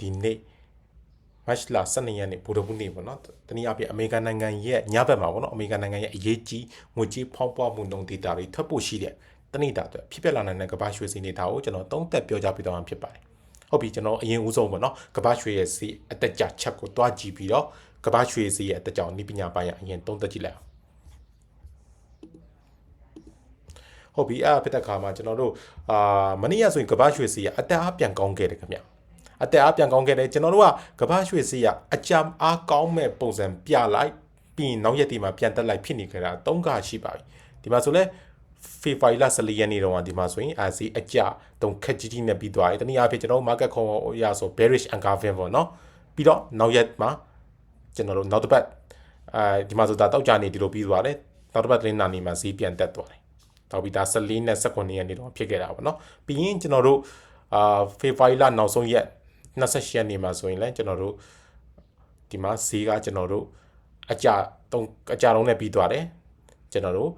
ဒီနေ့မတ်လ12ရက်နေ့ဗုဒ္ဓဘုနေ့ပေါ့နော်တနည်းအားဖြင့်အမေရိကန်နိုင်ငံရဲ့ညဘက်မှာပေါ့နော်အမေရိကန်နိုင်ငံရဲ့အရေးကြီးငွေကြေးဖောင်းပွားမှုနှုန်းဒေတာတွေထွက်ဖို့ရှိတဲ့တနည်းတာအတွက်ဖြစ်ပျက်လာနိုင်တဲ့ကမ္ဘာရွှေစည်းနေတာကိုကျွန်တော်သုံးသက်ပြောကြားပေးသွားမှာဖြစ်ပါတယ်ဟုတ်ပြီကျွန်တော်အရင်ဦးဆုံးပေါ့နော်ကမ္ဘာရွှေရဲ့စီအတက်ကြချက်ကိုတွားကြည့်ပြီးတော့ကမ္ဘာရွှေစီရဲ့အတက်ကြောင်ဤပညာပိုင်းအရင်သုံးသက်ကြည့်လိုက်အောင်ဟုတ်ပြီအဲ့ဖြစ်တဲ့ခါမှာကျွန်တော်တို့အာမနေ့ကဆိုရင်ကမ္ဘာရွှေစီကအတက်အားပြန်ကောင်းခဲ့တယ်ခင်ဗျ အတက်အားပြန်ကောင်းခဲ့တယ်ကျွန်တော်တို့ကကမ္ဘာရွှေစီကအကြမ်းအားကောင်းမဲ့ပုံစံပြလိုက်ပြီးရင်နောက်ရက်ဒီမှာပြန်တက်လိုက်ဖြစ်နေကြတာ၃ခါရှိပါပြီဒီမှာဆိုလဲဖေဖိုင်လာ14ရက်နေ့တော့ဒီမှာဆိုရင်အာစီအကြတုံခက်ကြီးကြီးနဲ့ပြီးသွားတယ်တနည်းအားဖြင့်ကျွန်တော်တို့ market ခုံရဆို bearish engulfing ပေါ့နော်ပြီးတော့နောက်ရက်မှာကျွန်တော်တို့နောက်တစ်ပတ်အဲဒီမှာဆိုတာတောက်ကြနေဒီလိုပြီးသွားတယ်နောက်တစ်ပတ်တင်းနာနေမှာဈေးပြန်တက်သွားတယ်တော့ပြီးဒါ14နဲ့19ရက်နေ့တော့ဖြစ်ခဲ့တာပေါ့နော်ပြီးရင်ကျွန်တော်တို့အာဖေဖိုင်လာနောက်ဆုံးရက် 28ရက်နေ့မှာဆိုရင်လည်းကျွန်တော်တို့ဒီမှာဈေးကကျွန်တော်တို့အကြတုံအကြလုံးနဲ့ပြီးသွားတယ်ကျွန်တော်တို့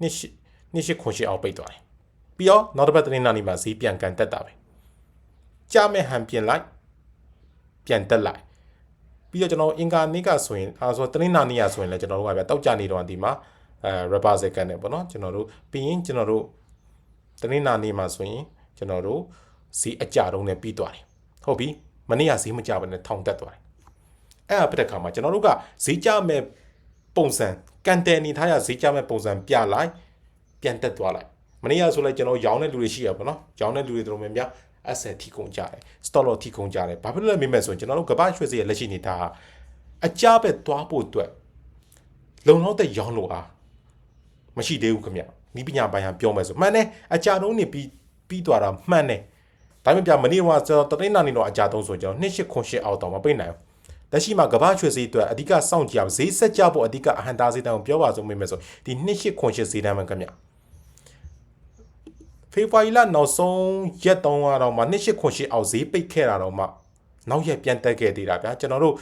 နှစ်ရှိနှစ်ရှိခွန်ရှိအောင်ပိတ်သွားတယ်ပြီးတော့နောက်တစ်ပတ်သတင်းနာနေမှာဈေးပြန်ကန်တက်တာပဲကြမဲ့ဟန်ပြင်လိုက်ပြန်တက်လိုက်ပြီးတော့ကျွန်တော်အင်္ဂါနေ့ကဆိုရင်အဲဆိုသတင်းနာနေ့ရဆိုရင်လည်းကျွန်တော်တို့ကဗျတောက်ကြနေတော့ဒီမှာအဲ rubber second နဲ့ပေါ့နော်ကျွန်တော်တို့ပြီးရင်ကျွန်တော်တို့သတင်းနာနေ့မှာဆိုရင်ကျွန်တော်တို့ ဈေးအကြတုံးနဲ့ပြီးသွားတယ်ဟုတ်ပြီမနေ့ကဈေးမကြဘဲနဲ့ထောင်တက်သွားတယ်အဲ့အဖြစ်တဲ့ခါမှာကျွန်တော်တို့ကဈေးကြမဲ့ပုံစံကန်တယ်အနေထားရဈေးကြမဲ့ပုံစံပြလိုက်ပြန်တက်သွားလိုက်မနေ့ကဆိုလိုက်ကျွန်တော်ရောင်းတဲ့လူတွေရှိရပါတော့ရောင်းတဲ့လူတွေတို့များများ asset ထိကုန်ကြတယ် stock loss ထိကုန်ကြတယ်ဘာဖြစ်လို့လဲမေးမယ်ဆိုရင်ကျွန်တော်တို့ကမ္ဘာရွှေစည်းရဲ့လက်ရှိနေတာအကြပဲသွားဖို့အတွက်လုံလောက်တဲ့ရောင်းလို့အားမရှိသေးဘူးခင်ဗျနီးပညာပိုင်းဟာပြောမယ်ဆိုမှန်တယ်အကြတုံးနေပြီးပြီးသွားတာမှန်တယ် ဒါပေမဲ့ပြမနေ့ကကျွန်တော်တတိနာနေတော့အကြတုံးဆိုကျွန်တော်2 8 8အောက်တော့မပိတ်နိုင်ဘူးလက်ရှိမှာကမ္ဘာရွှေစည်းအတွက်အဓိကစောင့်ကြည့်အောင်ဈေးဆက်ကြဖို့အဓိကအဟန်တာဈေးတန်းကိုပြောပါဆုံးမိမယ်ဆိုဒီ2 8 8ဈေးတန်းမှခင်ဗျဖေဖော်ဝါရီလနောက်ဆုံးရက်တုံးကတော့မှ2808အောက်ဈေးပိတ်ခဲ့တာတော့မှနောက်ရက်ပြန်တက်ခဲ့သေးတာဗျာကျွန်တော်တို့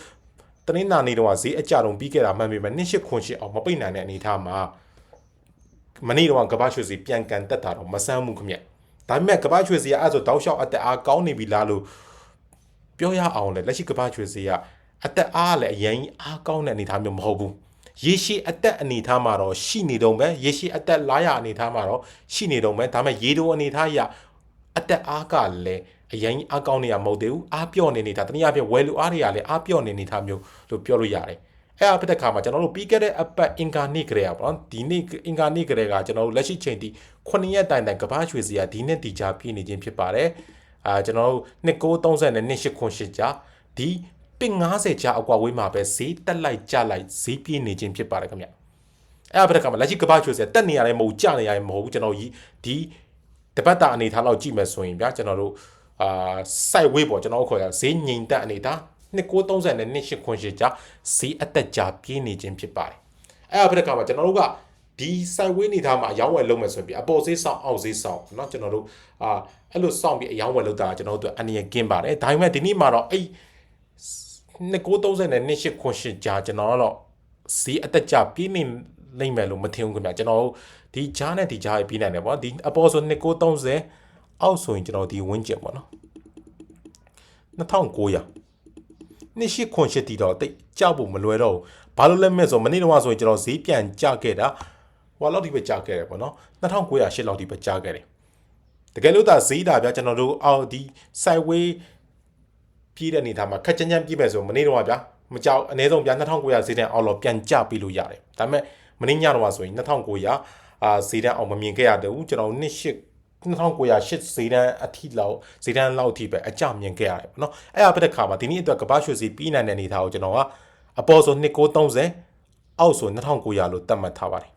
တနင်္လာနေ့တော့ဈေးအကြတုံပြီးခဲ့တာမှန်ပေမဲ့2808အောက်မပိတ်နိုင်တဲ့အနေအထားမှာမနေ့တော့ကမ္ဘာရွှေစည်းပြန်ကန်တက်တာတော့မဆန်းဘူးခင်ဗျ ဒါပေမဲ့ကမ္ဘာရွှေစည်းကအဲ့ဆိုတောက်လျှောက်အတက်အားကောင်းနေပြီလားလို့ပြောရအောင်လေလက်ရှိကမ္ဘာရွှေစည်းကအတက်အားလည်းအရင်အားကောင်းတဲ့အနေအထားမျိုးမဟုတ်ဘူးရေရှည်အသက်အနေထားမှာတော့ရှိနေတော့ပဲရေရှည်အသက်လားရအနေထားမှာတော့ရှိနေတော့ပဲဒါပေမဲ့ရေတိုအနေထားရအသက်အားကလည်းအရင်အားကောင်းနေရမဟုတ်သေးဘူးအားပြော့နေနေတာတနည်းအားဖြင့်ဝယ်လူအားတွေကလည်းအားပြော့နေနေတာမျိုးလို့ပြောလို့ရတယ် အဲ့အဖြစ်တဲ့ခါမှာကျွန်တော်တို့ပြီးခဲ့တဲ့အပတ်အင်ကာနေ့ကလေးอ่ะပေါ့နော်ဒီနေ့အင်ကာနေ့ကလေးကကျွန်တော်တို့လက်ရှိချိန်ထိ9ရက်တိုင်တိုင်ကဘာရွှေစီကဒီနေ့တီချာပြည့်နေခြင်းဖြစ်ပါတယ်အာကျွန်တော်တို့2930နဲ့28ကြာဒီပင်90ကြာအကွာဝေးမှာပဲဈေးတက်လိုက်ကြလိုက်ဈေးပြည့်နေခြင်းဖြစ်ပါတယ်ခင်ဗျအဲ့အဖြစ်တဲ့ခါမှာလက်ရှိကဘာရွှေစီတက်နေရတယ်မဟုတ်ကြနေရတယ်မဟုတ်ဘူးကျွန်တော်ကြီးဒီတပတ်တာအနေထားလောက်ကြည့်မယ်ဆိုရင်ဗျာကျွန်တော်တို့အာ site way ပေါ့ကျွန်တော်ခေါ်ရဈေးငြိမ်သက်အနေထား 2930နဲ့28ကြာဈေးအသက်ကြာပြင်းနေခြင်းဖြစ်ပါတယ်အဲ့အဖြစ်တဲ့ခါမှာကျွန်တော်တို့ကဒီ site way နေသားမှာအယောင်းဝယ်လုပ်မယ်ဆိုရင်အပေါ်ဈေးဆောင်အောက်ဈေးဆောင်เนาะကျွန်တော်တို့အာအဲ့လိုစောင့်ပြီးအယောင်းဝယ်လုပ်တာကျွန်တော်တို့အနည်းကင်းပါတယ်ဒါပေမဲ့ဒီနေ့မှာတော့အဲ့2930နဲ့28ကြာကျွန်တော်ကတော့ဈေးအသက်ကြာပြင်းနေလိမ့်မယ်လို့မထင်ဘူးခင်ဗျာကျွန်တော်တို့ဒီဂျားနဲ့ဒီဂျားပြင်းနိုင်တယ်ပေါ့ဒီအပေါ်ဆို2930အောက်ဆိုရင်ကျွန်တော်ဒီဝင်းကျင်ပေါ့နော်2900 နှစ်ရှိခွန်ရှိတီတော့တိတ်ကြောက်ဖို့မလွယ်တော့ဘူးဘာလို့လဲမဲ့ဆိုမနေ့တော့ဆိုရင်ကျွန်တော်ဈေးပြန်ကြခဲ့တာဟိုလောက်ဒီပဲကြခဲ့တယ်ပေါ့နော်2908လောက်ဒီပဲကြခဲ့တယ်တကယ်လို့ဒါဈေးတာဗျာကျွန်တော်တို့အော်ဒီ sideway ပြေးတဲ့အနေထားမှာခက်ချမ်းချမ်းပြေးမယ်ဆိုမနေ့တော့ဗျာမကြောက်အနည်းဆုံးဗျာ2900ဈေးတန်းအောက်တော့ပြန်ကြပြီးလို့ရတယ်ဒါပေမဲ့မနေ့ညတော့ဆိုရင်2900အာဈေးတန်းအောင်မမြင်ခဲ့ရတဲ့ဘူးကျွန်တော်နှစ်ရှိ 2908ဈေးတန်းအထိလောက်ဈေးတန်းလောက်အထိပဲအကြမြင်ခဲ့ရတယ်ပေါ့နော်အဲ့အပတဲ့ခါမှာဒီနေ့အတွက်ကဘာရွှေစီပြီးနိုင်တဲ့အနေထားကိုကျွန်တော်ကအပေါ်ဆို2930အောက်ဆို2900လို့သတ်မှတ်ထားပါတယ်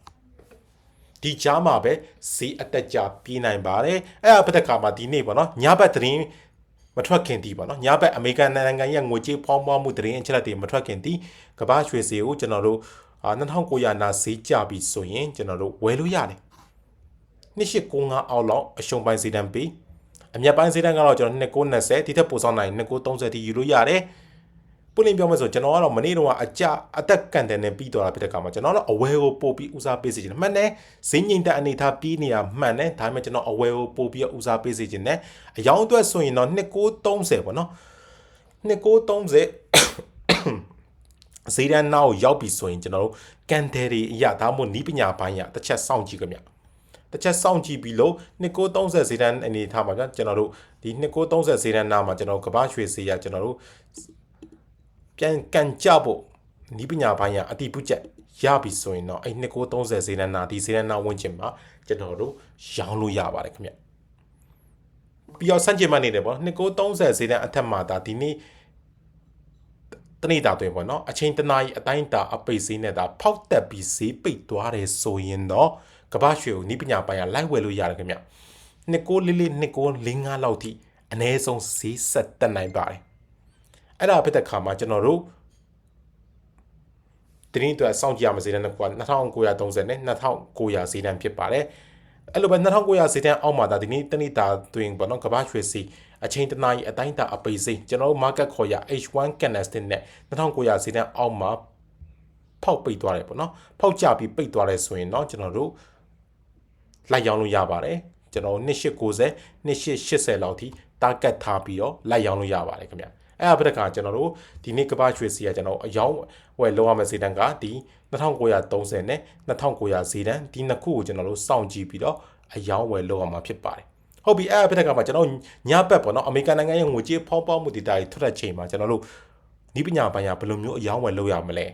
ဒီကြားမှာပဲဈေးအတက်ကြပြီးနိုင်ပါတယ်အဲ့အပတဲ့ခါမှာဒီနေ့ပေါ့နော်ညဘက်သတင်းမထွက်ခင်တီးပေါ့နော်ညဘက်အမေရိကန်နိုင်ငံရဲ့ငွေကြေးဖောင်းပွားမှုသတင်းအချက်အလက်တွေမထွက်ခင်တီးကဘာရွှေစီကိုကျွန်တော်တို့2900နာဈေးကြပြီဆိုရင်ကျွန်တော်တို့ဝယ်လို့ရတယ် 2895အောက်လောက်အရှုံးပိုင်းဈေးတန်းပေးအမြတ်ပိုင်းဈေးတန်းကတော့ကျွန်တော်2990ဒီထက်ပိုဆောင်နိုင်2930တိယူလို့ရတယ်ပွင့်လင်းပြောမယ်ဆိုကျွန်တော်ကတော့မနေ့တော့အကြအသက်ကန်တယ်နဲ့ပြီးသွားတာဖြစ်တဲ့အခါမှာကျွန်တော်တော့အဝဲကိုပို့ပြီးဦးစားပေးစေချင်တယ်မှန်တယ်ဈေးငိမ့်တဲ့အနေထားပြီးနေတာမှန်တယ်ဒါပေမဲ့ကျွန်တော်အဝဲကိုပို့ပြီးဦးစားပေးစေချင်တယ်အယောင်အတွက်ဆိုရင်တော့2930ပေါ့နော်2930ဈေးတန်းနောက်ရောက်ပြီဆိုရင်ကျွန်တော်တို့ကန်တယ်တွေအရာဒါမှမဟုတ်နီးပညာပိုင်းရတစ်ချက်စောင့်ကြည့်ကြမြတ စ်ချက်စောင့်ကြည့်ပြီးလို့2930ဈေးတန်းအနေထားမှာဗျကျွန်တော်တို့ဒီ2930ဈေးတန်းနားမှာကျွန်တော်ကဘာရွှေဈေးရကျွန်တော်တို့ပြန်ကန်ကြဖို့နီးပညာပိုင်းကအတိပုချက်ရပြီဆိုရင်တော့အဲ့2930ဈေးနှနာဒီဈေးနှနာဝင်ချင်မှာကျွန်တော်တို့ရောင်းလို့ရပါတယ်ခင်ဗျပြီးတော့စန့်ကျင်မှနေတယ်ပေါ့2930ဈေးနှအထက်မှာဒါဒီနေ့တနေ့တာတွင်ပေါ့နော်အချိန်တနာရီအတိုင်းတာအပိတ်ဈေးနဲ့ဒါဖောက်တက်ပြီးဈေးပိတ်သွားတယ်ဆိုရင်တော့ ကမ္ဘာရွှေကိုနီးပညာပိုင်းကလိုက်ဝယ်လို့ရတယ်ခင်ဗျ29လေးလေး2945လောက်ထိအနည်းဆုံးဈေးဆက်တက်နိုင်ပါတယ်အဲ့ဒါဖြစ်တဲ့ခါမှာကျွန်တော်တို့တင်းအတွက်စောင့်ကြည့်ရမယ့်ဈေးတန်းတစ်ခုက2930နဲ့2900ဈေးတန်းဖြစ်ပါတယ်အဲ့လိုပဲ2900ဈေးတန်းအောက်မှာဒါဒီနေ့တနေ့တာတွင်ပေါ့နော်ကမ္ဘာရွှေစီအချိန်တနာရီအတိုင်းတာအပိတ်စိကျွန်တော်တို့ market ခေါ်ရ H1 candlestick နဲ့2900ဈေးတန်းအောက်မှာဖောက်ပိတ်သွားတယ်ပေါ့နော်ဖောက်ကြပြီးပိတ်သွားတယ်ဆိုရင်တော့ကျွန်တော်တို့ လိုက်ရောင်းလို့ရပါတယ်ကျွန်တော်2890 2880လောက်ထိ target ထားပြီးတော့လိုက်ရောင်းလို့ရပါတယ်ခင်ဗျအဲ့အပဒကကျွန်တော်တို့ဒီနေ့ကပ္ပရွှေစီကကျွန်တော်အယောင်းဝယ်လောက်ရမယ့်ဈေးတန်းကဒီ2930နဲ့2900ဈေးတန်းဒီနှစ်ခုကိုကျွန်တော်တို့စောင့်ကြည့်ပြီးတော့အယောင်းဝယ်လောက်ရမှာဖြစ်ပါတယ်ဟုတ်ပြီအဲ့အပဒကမှာကျွန်တော်ညဘက်ပေါ့နော်အမေရိကန်နိုင်ငံရဲ့ငွေကြေးဖောင်းပေါင်းမှုဒေတာတွေထွက်တဲ့ချိန်မှာကျွန်တော်တို့ဤပညာပိုင်းကဘယ်လိုမျိုးအယောင်းဝယ်လောက်ရမလဲ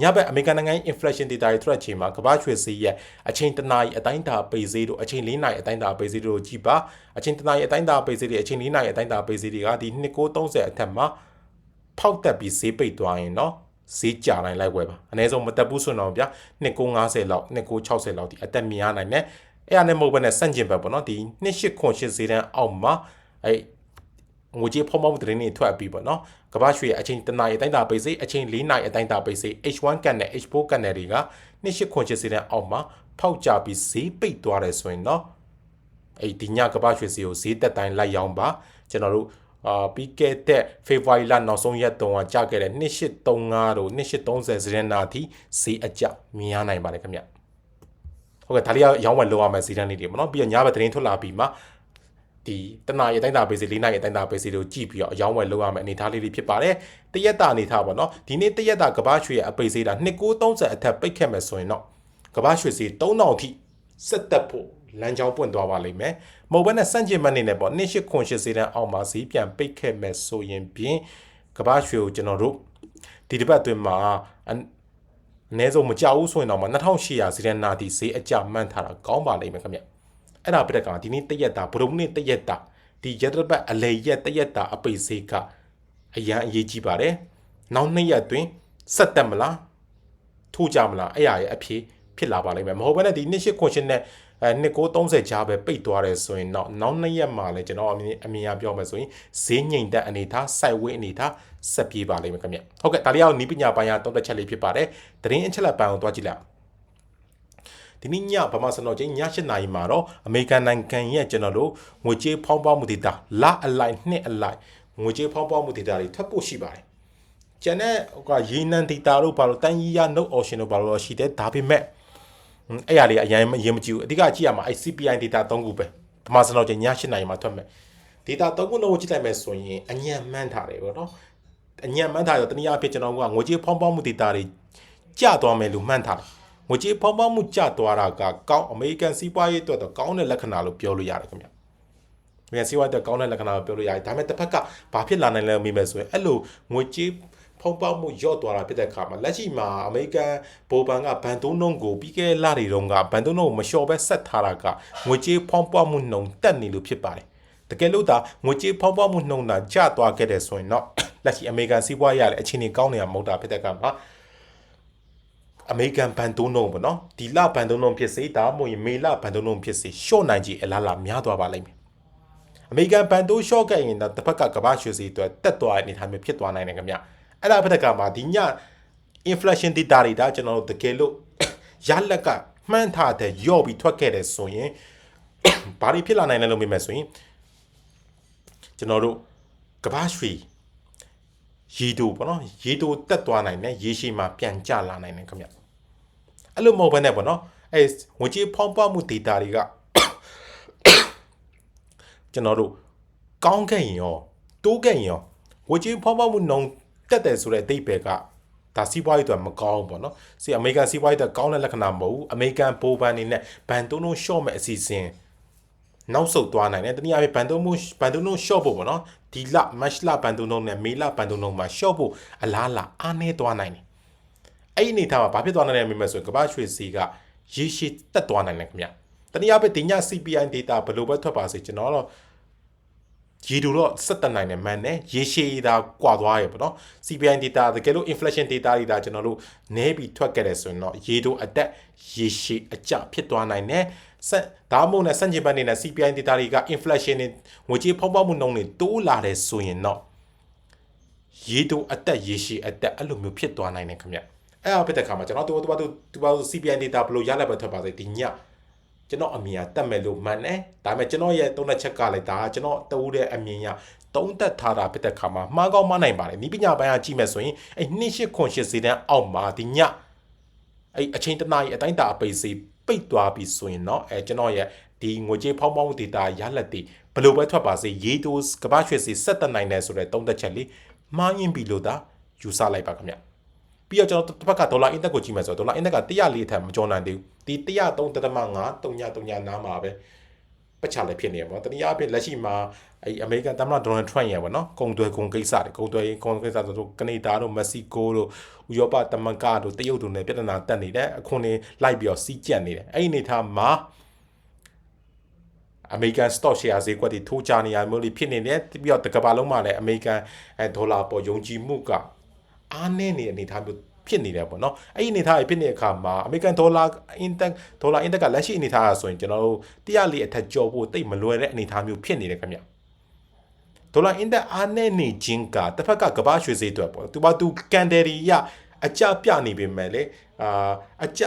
ညဘက်အမေရိကန်နိုင်ငံ inflation data တွေထွက်ချိန်မှာကမ္ဘာရွှေဈေးရဲ့အချိန်တနာရီအတိုင်းအတာပေဈေးတို့အချိန်၄နာရီအတိုင်းအတာပေဈေးတို့ကြည့်ပါအချိန်တနာရီအတိုင်းအတာပေဈေးတွေအချိန်၄နာရီအတိုင်းအတာပေဈေးတွေကဒီ2930အထက်မှာဖောက်တက်ပြီးဈေးပိတ်သွားရင်တော့ဈေးကြတိုင်းလိုက်ဝယ်ပါအနည်းဆုံးမတက်ဘူးဆိုတော့ဗျာ2950လောက်2960လောက်ဒီအသက်မြင်ရနိုင်တယ်အဲ့ရနဲ့မဟုတ်ဘဲနဲ့စန့်ကျင်ဘက်ပေါ့နော်ဒီ2808ဈေးတန်းအောက်မှာအဲ့ ငွေကြေးဖောင်းပေါင်းသတင်းတွေထွက်ပြီးပေါ့နော်ကမ္ဘာရွှေအချိန်တနာရီအတိုင်းတာပိတ်စိအချိန်၄နာရီအတိုင်းတာပိတ်စိ H1 ကန်နဲ့ H4 ကန်နဲ့တွေက2808ဈေးတန်းအောက်မှာဖောက်ကြပြီးဈေးပိတ်သွားတယ်ဆိုရင်တော့အဲ့ဒီညကမ္ဘာရွှေစီကိုဈေးတက်တိုင်းလိုက်ရောင်းပါကျွန်တော်တို့အာပြီးခဲ့တဲ့ February လနောက်ဆုံးရက်တုန်းကကြာခဲ့တဲ့2835တို့2830ဈေးနာထိဈေးအကျမြင်ရနိုင်ပါတယ်ခင်ဗျဟုတ်ကဲ့ဒါလေးကရောင်းဝယ်လုပ်ရမယ့်ဈေးတန်းလေးတွေပေါ့နော်ပြီးတော့ညဘက်သတင်းထွက်လာပြီးမှ ဒီတနာရီအတိုင်းတာပေးစီ၄နာရီအတိုင်းတာပေးစီတို့ကြည့်ပြီးတော့အယောင်းဝယ်လုပ်ရမယ့်အနေအထားလေးတွေဖြစ်ပါတယ်တရက်တာအနေထားပေါ့နော်ဒီနေ့တရက်တာကဘာရွှေရဲ့အပိတ်စေးတာ2930အထက်ပိတ်ခဲ့မယ်ဆိုရင်တော့ကဘာရွှေစီ3000ထိဆက်တက်ဖို့လမ်းကြောင်းပွင့်သွားပါလိမ့်မယ်မဟုတ်ဘဲနဲ့စန့်ကျင်မနေနဲ့ပေါ့2880ဈေးတန်းအောက်မှာဈေးပြန်ပိတ်ခဲ့မယ်ဆိုရင်ဖြင့်ကဘာရွှေကိုကျွန်တော်တို့ဒီတစ်ပတ်အတွင်းမှာအနည်းဆုံးမကြောက်ဘူးဆိုရင်တော့2800ဈေးတန်းနာတီဈေးအကြမှန်းထားတာကောင်းပါလိမ့်မယ်ခင်ဗျ အဲ့ဒါပြတဲ့ကဒီနေ့တရက်တာဘရုံနေ့တရက်တာဒီရက်တစ်ပတ်အလေရက်တရက်တာအပိတ်ဈေးကအရန်အရေးကြီးပါတယ်နောက်နှစ်ရက်အတွင်းဆက်တက်မလားထိုးကြမလားအဲ့ရရဲ့အဖြေဖြစ်လာပါလိမ့်မယ်မဟုတ်ဘဲနဲ့ဒီနှစ်ရှစ်ခွန်ရှင်နဲ့အဲနှစ်ကို30ကြားပဲပိတ်သွားတယ်ဆိုရင်တော့နောက်နှစ်ရက်မှလည်းကျွန်တော်အမြင်အမြင်အပြောမယ်ဆိုရင်ဈေးငိမ့်တဲ့အနေထားစိုက်ဝေးအနေထားဆက်ပြေးပါလိမ့်မယ်ခင်ဗျဟုတ်ကဲ့ဒါလေးအောင်နီးပညာပိုင်းရတောက်တက်ချက်လေးဖြစ်ပါတယ်တရင်အချက်လက်ပိုင်းကိုတွားကြည့်လိုက် ဒီနေ့ညဗမာစံတော်ချိန်ည7နာရီမှာတော့အမေရိကန်နိုင်ငံရဲ့ကျွန်တော်တို့ငွေကြေးဖောင်းပွားမှုဒေတာလအလိုက်နှစ်အလိုက်ငွေကြေးဖောင်းပွားမှုဒေတာတွေထွက်ဖို့ရှိပါတယ်ကျန်တဲ့ဟိုကရေနံဒေတာတို့ဘာလို့တန်ကြီးရ note option တို့ဘာလို့ရှိတယ်ဒါပေမဲ့အဲ့ရလေးအရင်အရင်မကြည့်ဘူးအဓိကကြည့်ရမှာအဲ့ CPI data 3ခုပဲဗမာစံတော်ချိန်ည7နာရီမှာထွက်မယ် data 3ခုလုံးကိုကြည့်လိုက်မယ်ဆိုရင်အညံ့မှန်းထားတယ်ပေါ့နော်အညံ့မှန်းထားရတနည်းအားဖြင့်ကျွန်တော်ကငွေကြေးဖောင်းပွားမှု data တွေကျသွားမယ်လို့မှန်းထားတယ် ငွေကြေးဖောင်းပွားမှုကျသွားတာကကောင်းအမေရိကန်စီးပွားရေးအတွက်တော့ကောင်းတဲ့လက္ခဏာလို့ပြောလို့ရတယ်ခင်ဗျ။မြန်စီးပွားရေးအတွက်ကောင်းတဲ့လက္ခဏာလို့ပြောလို့ရတယ်။ဒါပေမဲ့တစ်ဖက်ကဘာဖြစ်လာနိုင်လဲမေးမယ်ဆိုရင်အဲ့လိုငွေကြေးဖုံးပေါက်မှုရော့သွားတာဖြစ်တဲ့အခါမှာလက်ရှိမှာအမေရိကန်ဘိုဘန်ကဘန်တုံးနှုံကိုပြီးခဲ့လတွေတုန်းကဘန်တုံးနှုံကိုမလျှော်ပဲဆက်ထားတာကငွေကြေးဖုံးပေါက်မှုနှုံတက်နေလို့ဖြစ်ပါတယ်တကယ်လို့ဒါငွေကြေးဖောင်းပွားမှုနှုံတာကျသွားခဲ့တယ်ဆိုရင်တော့လက်ရှိအမေရိကန်စီးပွားရေးရလည်းအခြေအနေကောင်းနေတာမဟုတ်တာဖြစ်တဲ့ကမှာ အမေရိကန်ဘန်တုံးနှုံပေါ့နော်ဒီလဘန်တုံးနှုံဖြစ်စေဒါမှမဟုတ်မေလဘန်တုံးနှုံဖြစ်စေရှော့နိုင်ကြီးအလားလားများသွားပါလိမ့်မယ်အမေရိကန်ဘန်တုံးရှော့ခဲ့ရင်တော့တစ်ဖက်ကကမ္ဘာရွှေစီအတွက်တက်သွားတဲ့အနေအထားမျိုးဖြစ်သွားနိုင်တယ်ခင်ဗျအဲ့ဒါဖြစ်တဲ့ကမှာဒီည inflation data တွေဒါကျွန်တော်တို့တကယ်လို့ရလက်ကမှန်းထားတဲ့ယော့ပြီးထွက်ခဲ့တယ်ဆိုရင်ဘာတွေဖြစ်လာနိုင်လဲလို့မြင်မယ်ဆိုရင်ကျွန်တော်တို့ကဘာရွှေရေတိုပေါ့နော်ရေတိုတက်သွားနိုင်တယ်ရေရှည်မှာပြန်ကျလာနိုင်တယ်ခင်ဗျ အဲ့လိုမဟုတ်ဘဲနဲ့ပေါ့နော်အဲငွေကြေးဖောင်းပွားမှု data တွေကကျွန်တော်တို့ကောင်းခဲ့ရင်ရောတိုးခဲ့ရင်ရောငွေကြေးဖောင်းပွားမှုနှုန်းတက်တယ်ဆိုတဲ့အတိတ်ပဲကဒါစီးပွားရေးအတွက်မကောင်းဘူးပေါ့နော်စီအမေရိကန်စီးပွားရေးအတွက်ကောင်းတဲ့လက္ခဏာမဟုတ်ဘူးအမေရိကန်ပိုးဘန်နေနဲ့ဘန်တုံးလုံးရှော့မဲ့အစီအစဉ်နောက်ဆုတ်သွားနိုင်တယ်တနည်းအားဖြင့်ဘန်တုံးမှုဘန်တုံးလုံးရှော့ဖို့ပေါ့နော်ဒီလမတ်လဘန်တုံးလုံးနဲ့မေလဘန်တုံးလုံးမှာရှော့ဖို့အလားလာအားနေသွားနိုင်တယ် အဲ့ဒီအနေထားမှာဘာဖြစ်သွားနိုင်လဲမိမယ်ဆိုရင်ကမ္ဘာရွှေစီကရေရှည်တက်သွားနိုင်တယ်ခင်ဗျတနည်းအားဖြင့်ဒီည CPI data ဘယ်လိုပဲထွက်ပါစေကျွန်တော်တော့ရေတူတော့ဆက်တက်နိုင်တယ်မှန်တယ်ရေရှည်ဒါကွာသွားရပေါ့နော် CPI data တကယ်လို့ inflation data တွေဒါကျွန်တော်တို့နည်းပြီးထွက်ခဲ့တယ်ဆိုရင်တော့ရေတူအတက်ရေရှည်အကျဖြစ်သွားနိုင်တယ်ဆက်ဒါမှမဟုတ်လည်းစန့်ကျင်ဘက်နေနဲ့ CPI data တွေက inflation နဲ့ငွေကြေးဖောက်ပွားမှုနှုန်းတွေတိုးလာတယ်ဆိုရင်တော့ရေတူအတက်ရေရှည်အတက်အဲ့လိုမျိုးဖြစ်သွားနိုင်တယ်ခင်ဗျ အဲ့အဖြစ်တဲ့ခါမှာကျွန်တော်တို့တို့တို့ CPI data ဘယ်လိုရလိုက်ပဲထွက်ပါစေဒီညကျွန်တော်အမြင်ကတက်မဲ့လို့မှန်တယ်ဒါပေမဲ့ကျွန်တော်ရဲ့သုံးသက်ချက်ကလည်းဒါကကျွန်တော်တူတဲ့အမြင်ရသုံးသက်ထားတာဖြစ်တဲ့ခါမှာမှားကောင်းမှားနိုင်ပါတယ်ဒီပညာပိုင်းကကြည့်မဲ့ဆိုရင်အဲ့နှစ်ရှစ်ခွန်ရှစ်စီတန်းအောက်မှာဒီညအဲ့အချိန်တနားရီအတိုင်းတာအပိတ်စီပိတ်သွားပြီဆိုရင်တော့အဲကျွန်တော်ရဲ့ဒီငွေကြေးဖောင်းဖောင်းဒေတာရလက်တွေဘယ်လိုပဲထွက်ပါစေရေတိုးကပတ်ရွှေစီဆက်တက်နိုင်တယ်ဆိုတဲ့သုံးသက်ချက်လေးမှားရင်ပြီလို့သာယူဆလိုက်ပါခင်ဗျ ပြီးတော့ကျွန်တော်တစ်ဖက်ကဒေါ်လာအင်တက်ကိုကြည့်မယ်ဆိုတော့ဒေါ်လာအင်တက်က104အထက်မကျော်နိုင်သေးဘူးဒီ103.5 3.3နားမှာပဲပတ်ချလည်းဖြစ်နေရပါတော့တနည်းအားဖြင့်လက်ရှိမှာအဲအမေရိကန်သမ္မတဒေါ်နယ်ထရန့်ရဲ့ပေါ့နော်ကုန်သွယ်ကုန်ကိစ္စတွေကုန်သွယ်ကုန်ကိစ္စဆိုတော့ကနေဒါတို့မက္ကဆီကိုတို့ဥရောပသမဂ္ဂတို့တရုတ်တို့နဲ့ပြည်ထနာတက်နေတယ်အခုနေလိုက်ပြီးတော့စီးကြက်နေတယ်အဲ့ဒီအနေထားမှာအမေရိကန် stock share ဈေးကွက်တွေထိုးချနေရမျိုးလေးဖြစ်နေတယ်ပြီးတော့တကဘာလုံးမှာလည်းအမေရိကန်ဒေါ်လာပေါ်ယုံကြည်မှုက အားနည်းနေတဲ့အနေအထားမျိုးဖြစ်နေတယ်ပေါ့နော်အဲ့ဒီအနေထားဖြစ်နေတဲ့အခါမှာအမေရိကန်ဒေါ်လာအင်တက်ဒေါ်လာအင်တက်ကလက်ရှိအနေထားအရဆိုရင်ကျွန်တော်တို့100လေးအထက်ကျော်ဖို့တိတ်မလွယ်တဲ့အနေအထားမျိုးဖြစ်နေတယ်ခင်ဗျဒေါ်လာအင်တက်အားနည်းနေခြင်းကတစ်ဖက်ကကမ္ဘာရွှေဈေးအတွက်ပေါ့သူဘာသူကန်တယ်ရီရအကြပြနေပေမဲ့လေအာအကြ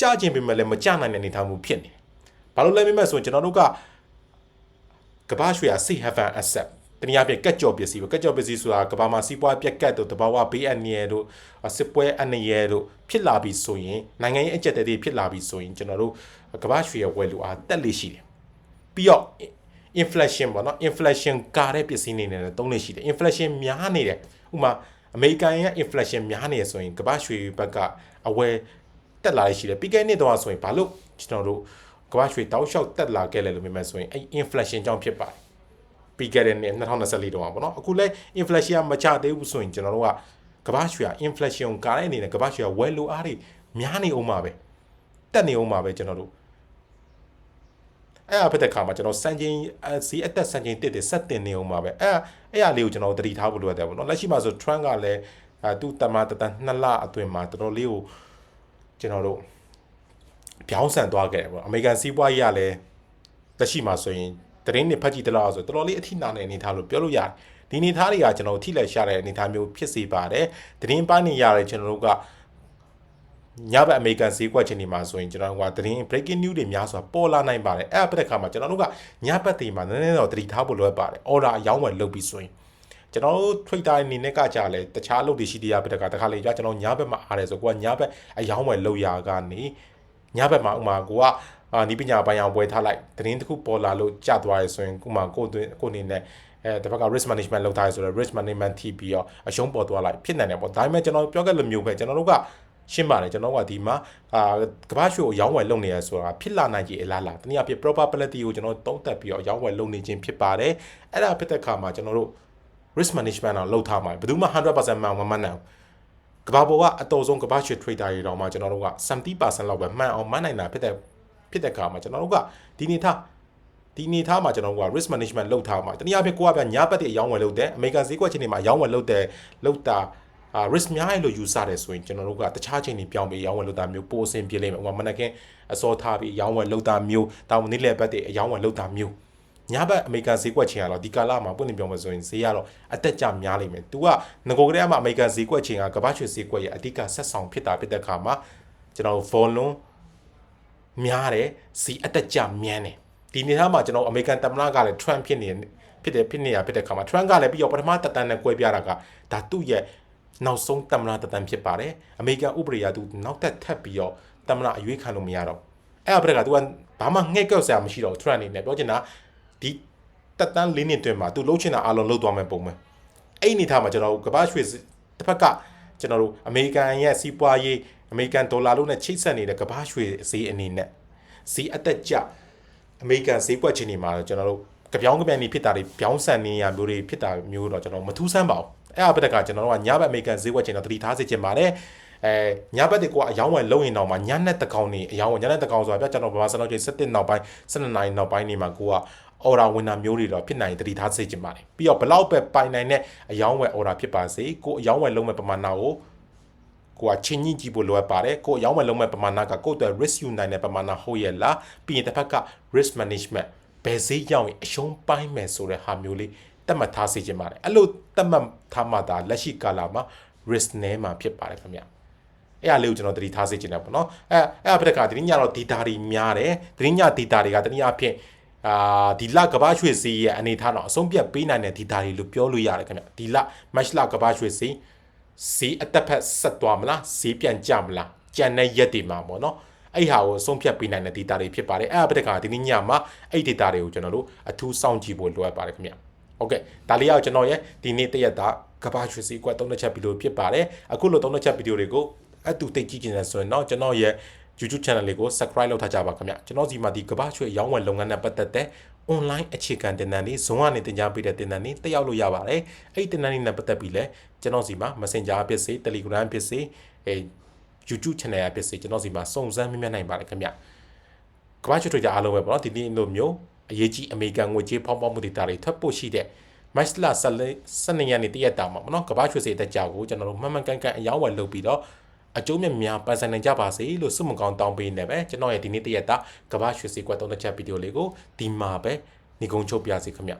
ကြခြင်းပေမဲ့လည်းမကြနိုင်တဲ့အနေအထားမျိုးဖြစ်နေတယ်ဘာလို့လဲမေးမဲ့ဆိုရင်ကျွန်တော်တို့ကကမ္ဘာရွှေရ safe haven asset တနည်းအားဖြင့်ကက်ကြော်ပစ္စည်းပဲကက်ကြော်ပစ္စည်းဆိုတာကဘာမှာစီးပွားပြက်ကတ်တို့တဘာဝဘေးအန္တရာယ်တို့စစ်ပွဲအန္တရာယ်တို့ဖြစ်လာပြီဆိုရင်နိုင်ငံရေးအကျက်တွေဖြစ်လာပြီဆိုရင်ကျွန်တော်တို့ကဘာရွှေရဲ့ဝယ်လူအားတက်လေရှိတယ်ပြီးတော့ inflation ပေါ့နော် inflation ကာတဲ့ပစ္စည်းနေနဲ့တုံးလေရှိတယ် inflation များနေတယ်ဥမာအမေရိကန်ရဲ့ inflation များနေရဆိုရင်ကဘာရွှေဘက်ကအဝယ်တက်လာရှိတယ်ပြီးခဲ့တဲ့နှစ်တော့ဆိုရင်ဘာလို့ကျွန်တော်တို့ကဘာရွှေတောက်လျှောက်တက်လာခဲ့လဲလို့မြင်မှဆိုရင်အဲ့ inflation ကြောင့်ဖြစ်ပါတယ် ပြီးခဲ့တဲ့နှစ်2024တုန်းကပေါ့နော်အခုလဲ inflation မချသေးဘူးဆိုရင်ကျွန်တော်တို့ကကမ္ဘာရွှေ inflation ကားတဲ့အနေနဲ့ကမ္ဘာရွှေဝယ်လိုအားတွေများနေအောင်ပါပဲတက်နေအောင်ပါပဲကျွန်တော်တို့အဲ့အဖြစ်တဲ့ခါမှာကျွန်တော်စံချိန်စီအသက်စံချိန်တစ်တွေဆက်တင်နေအောင်ပါပဲအဲ့အဲ့အလေးကိုကျွန်တော်သတိထားဖို့လိုရတယ်ပေါ့နော်လက်ရှိမှာဆို Trump ကလည်းအဲသူ့တမန်တတန်နှစ်လအတွင်းမှာတော်တော်လေးကိုကျွန်တော်တို့ပြောင်းဆန်သွားခဲ့တယ်ပေါ့အမေရိကန်စီးပွားရေးကလည်းလက်ရှိမှာဆိုရင် တရင်နေဖတ်ကြည့်တလားဆိုတော်တော်လေးအထိနာနေအနေထားလို့ပြောလို့ရတယ်ဒီအနေထားတွေကကျွန်တော်ထိလက်ရှာတဲ့အနေထားမျိုးဖြစ်စေပါတယ်တရင်ပိုင်းနေရတယ်ကျွန်တော်တို့ကညဘက်အမေရိကန်ဈေးကွက်ချင်းဒီမှာဆိုရင်ကျွန်တော်ကသတင်း breaking news တွေများစွာပေါ်လာနိုင်ပါတယ်အဲ့အပတဲ့ခါမှာကျွန်တော်တို့ကညဘက်တွေမှာနည်းနည်းတော့တတိထားဖို့လိုအပ်ပါတယ် order အယောင်းဝယ်လုပ်ပြီးဆိုရင်ကျွန်တော်တို့ Twitter အနေနဲ့ကကြလဲတခြားအလုပ်တွေရှိတရားပြတဲ့ကတခါလေကြာကျွန်တော်ညဘက်မှာအားတယ်ဆိုကိုကညဘက်အယောင်းဝယ်လုပ်ရာကနေညဘက်မှာဥမာကိုက အာနီးပညာပိုင်းအောင်ပွဲထားလိုက်သတင်းတစ်ခုပေါ်လာလို့ကြသွားရဆိုရင်ကိုမှကိုကိုအနေနဲ့အဲတစ်ဖက်က risk management လုပ်ထားရဆိုတော့ risk management ထိပြီးတော့အရှုံးပေါ်သွားလိုက်ဖြစ်နိုင်တယ်ပေါ့ဒါပေမဲ့ကျွန်တော်ပြောခဲ့လိုမျိုးပဲကျွန်တော်တို့ကရှင်းပါတယ်ကျွန်တော်ကဒီမှာအာကမ္ဘာ့ရှိုးကိုရောင်းဝယ်လုပ်နေရဆိုတာဖြစ်လာနိုင်ကြီးအလားလားတနည်းအားဖြင့် probability ကိုကျွန်တော်တုံးတက်ပြီးတော့ရောင်းဝယ်လုပ်နေခြင်းဖြစ်ပါတယ်အဲ့ဒါဖြစ်တဲ့အခါမှာကျွန်တော်တို့ risk management တော့လုပ်ထားမှာဘယ်သူမှ100%မှန်မမှန်နိုင်ဘူးကဘာပေါ်ကအတော်ဆုံးကဘာ့ရှေ့ trader တွေတောင်မှကျွန်တော်တို့က70%လောက်ပဲမှန်အောင်မှန်နိုင်တာဖြစ်တဲ့ ဖြစ်တဲ့အခါမှာကျွန်တော်တို့ကဒီနေထားဒီနေထားမှာကျွန်တော်တို့က risk management လုပ်ထားမှာတနည်းအားဖြင့်ကိုကဗျညာဘက်တွေအယောင်းဝယ်လုပ်တယ်အမေရိကန်ဈေးကွက်ချင်းတွေမှာအယောင်းဝယ်လုပ်တယ်လုပ်တာအာ risk များရလို့ယူဆတယ်ဆိုရင်ကျွန်တော်တို့ကတခြားချိန်တွေပြောင်းပြီးအယောင်းဝယ်လုပ်တာမျိုးပိုအဆင်ပြေလိမ့်မယ်ဥပမာမနက်ကင်းအစောထားပြီးအယောင်းဝယ်လုပ်တာမျိုးတောင်နေ့လယ်ဘက်တွေအယောင်းဝယ်လုပ်တာမျိုးညဘက်အမေရိကန်ဈေးကွက်ချင်းကတော့ဒီကာလမှာပွင့်နေပြောမယ်ဆိုရင်ဈေးကတော့အသက်ကြများလိမ့်မယ်။ तू ကငကိုကလေးကမှအမေရိကန်ဈေးကွက်ချင်းကကမ္ဘာ့ရွှေဈေးကွက်ရဲ့အဓိကဆက်ဆောင်ဖြစ်တာဖြစ်တဲ့အခါမှာကျွန်တော် volume များတယ်စီအတက်ကြမြန်းတယ်ဒီနေသားမှာကျွန်တော်အမေရိကန်သမ္မတကလည်း Trump ဖြစ်နေဖြစ်တယ်ဖြစ်နေရဖြစ်တဲ့ခါမှာ Trump ကလည်းပြီးတော့ပထမတက်တန်းနဲ့ကွဲပြားတာကဒါသူ့ရဲ့နောက်ဆုံးတမနာတက်တန်းဖြစ်ပါတယ်အမေရိကန်ဥပဒေအရသူနောက်တက်ထပ်ပြီးတော့တမနာအရွေးခံလို့မရတော့အဲ့အပရက तू ကဘာမှငှဲ့ကြောက်စရာမရှိတော့ Trump အနေနဲ့ပြောချင်တာဒီတက်တန်းလေးနှစ်တွင်မှာ तू လှုပ်ချင်တာအလုံးလှုပ်သွားမယ်ပုံမှန်အဲ့ဒီအနေထားမှာကျွန်တော်တို့ကမ္ဘာရွှေတစ်ဖက်ကကျွန်တော်တို့အမေရိကန်ရဲ့စီးပွားရေး အမေရိကန်ဒေါ်လာလုံးနဲ့ချိတ်ဆက်နေတဲ့ကမ္ဘာရွှေဈေးအနေနဲ့ဈေးအသက်ကျအမေရိကန်ဈေးကွက်ချင်းတွေမှာတော့ကျွန်တော်တို့ကြပြောင်းကြပြန်နေဖြစ်တာတွေပြောင်းဆန်နေရမျိုးတွေဖြစ်တာမျိုးတော့ကျွန်တော်မထူးဆန်းပါဘူးအဲ့အပတက်ကကျွန်တော်တို့ကညဘက်အမေရိကန်ဈေးကွက်ချင်းတော့တတိထားစေချင်ပါတယ်အဲညဘက်တွေကအယောင်းဝယ်လုံးရင်တော့မှညနဲ့တကောင်နေအယောင်းဝယ်ညနဲ့တကောင်ဆိုတာပြကျွန်တော်ဗမာစလောက်ချင်း7နောက်ပိုင်း7နိုင်နောက်ပိုင်းနေမှာကိုကအော်ဒါဝင်တာမျိုးတွေတော့ဖြစ်နိုင်တတိထားစေချင်ပါတယ်ပြီးတော့ဘလောက်ပဲပိုင်နိုင်တဲ့အယောင်းဝယ်အော်ဒါဖြစ်ပါစေကိုအယောင်းဝယ်လုံးမဲ့ပမာဏကို ကိုကချင်းကြီးကြည့်ဖို့လိုအပ်ပါတယ်ကိုအယောင်းဝယ်လုံးမဲ့ပမာဏကကိုယ့်အတွက် risk ယူနိုင်တဲ့ပမာဏဟုတ်ရဲ့လားပြီးရင်တစ်ဖက်က risk management ဘယ်ဈေးရောက်ရင်အရှုံးပိုင်းမယ်ဆိုတဲ့ဟာမျိုးလေးတတ်မှတ်ထားစေချင်ပါတယ်အဲ့လိုတတ်မှတ်ထားမှသာလက်ရှိကာလမှာ risk နဲမှာဖြစ်ပါတယ်ခင်ဗျအဲ့အလေးကိုကျွန်တော်သတိထားစေချင်တယ်ပေါ့နော်အဲ့အဲ့အပဒကတတိညတော့ data တွေများတယ်တတိည data တွေကတနည်းအားဖြင့်အာဒီလကဘာရွှေစည်းရဲ့အနေထားတော့အဆုံးပြတ်ပေးနိုင်တဲ့ data တွေလို့ပြောလို့ရတယ်ခင်ဗျဒီလ match လကဘာရွှေစ ည်းစီးအတက်ဖက်ဆက်သွားမလားစီးပြန်ကြမလားကြံတဲ့ရက်တွေမှာပေါ့နော်အဲ့ဟာကိုဆုံးဖြတ်ပေးနိုင်တဲ့ data တွေဖြစ်ပါတယ်အဲ့အပဒကဒီနေ့ညမှာအဲ့ data တွေကိုကျွန်တော်တို့အထူးစောင့်ကြည့်ဖို့လိုအပ်ပါတယ်ခင်ဗျဟုတ်ကဲ့ဒါလေးရောက်ကျွန်တော်ရဲ့ဒီနေ့တရက်တာကဘာရွှေစီကွက်သုံးတဲ့ချက်ဗီဒီယိုဖြစ်ပါတယ်အခုလိုသုံးတဲ့ချက်ဗီဒီယိုတွေကိုအတူတိတ်ကြည့်ကြတယ်ဆိုရင်တော့ကျွန်တော်ရဲ့ YouTube channel လေးကို subscribe လုပ်ထားကြပါခင်ဗျကျွန်တော်စီမှာဒီကဘာရွှေရောင်းဝယ်လုပ်ငန်းနဲ့ပတ်သက်တဲ့ online အခြေခံတင်နန်းလေးဇွန်ကနေတင်ကြားပေးတဲ့တင်နန်းလေးတက်ရောက်လို့ရပါတယ်အဲ့ဒီတင်နန်းလေးနဲ့ပတ်သက်ပြီးလဲကျွန်တော်စီမှာ Messenger ဖြစ်စေ Telegram ဖြစ်စေအဲ YouTube channel ရဖြစ်စေကျွန်တော်စီမှာစုံစမ်းမြင်နိုင်ပါတယ်ခင်ဗျကဘာရွှေတွေကြအားလုံးပဲပေါ့နော်ဒီနေ့လိုမျိုးအရေးကြီးအမေရိကန်ငွေကြေးဖောင်းပေါက်မှုဒေတာတွေထွက်ဖို့ရှိတဲ့ match လ12ရက်နေ့တရက်တာမှာပေါ့နော်ကဘာရွှေစေတက်ကြကိုကျွန်တော်တို့မှန်မှန်ကန်ကန်အယောင်းဝယ်လုပ်ပြီးတော့ အကျိုးမြတ်များပန်ဆိုင်နိုင်ကြပါစေလို့ဆုမကောင်းတောင်းပေးနေပဲကျွန်တော်ရဲ့ဒီနေ့တရက်တာကဘာရွှေစေကွက်သုံးတဲ့ချက်ဗီဒီယိုလေးကိုဒီမှာပဲညီကုန်းချုပ်ပြစီခင်ဗျ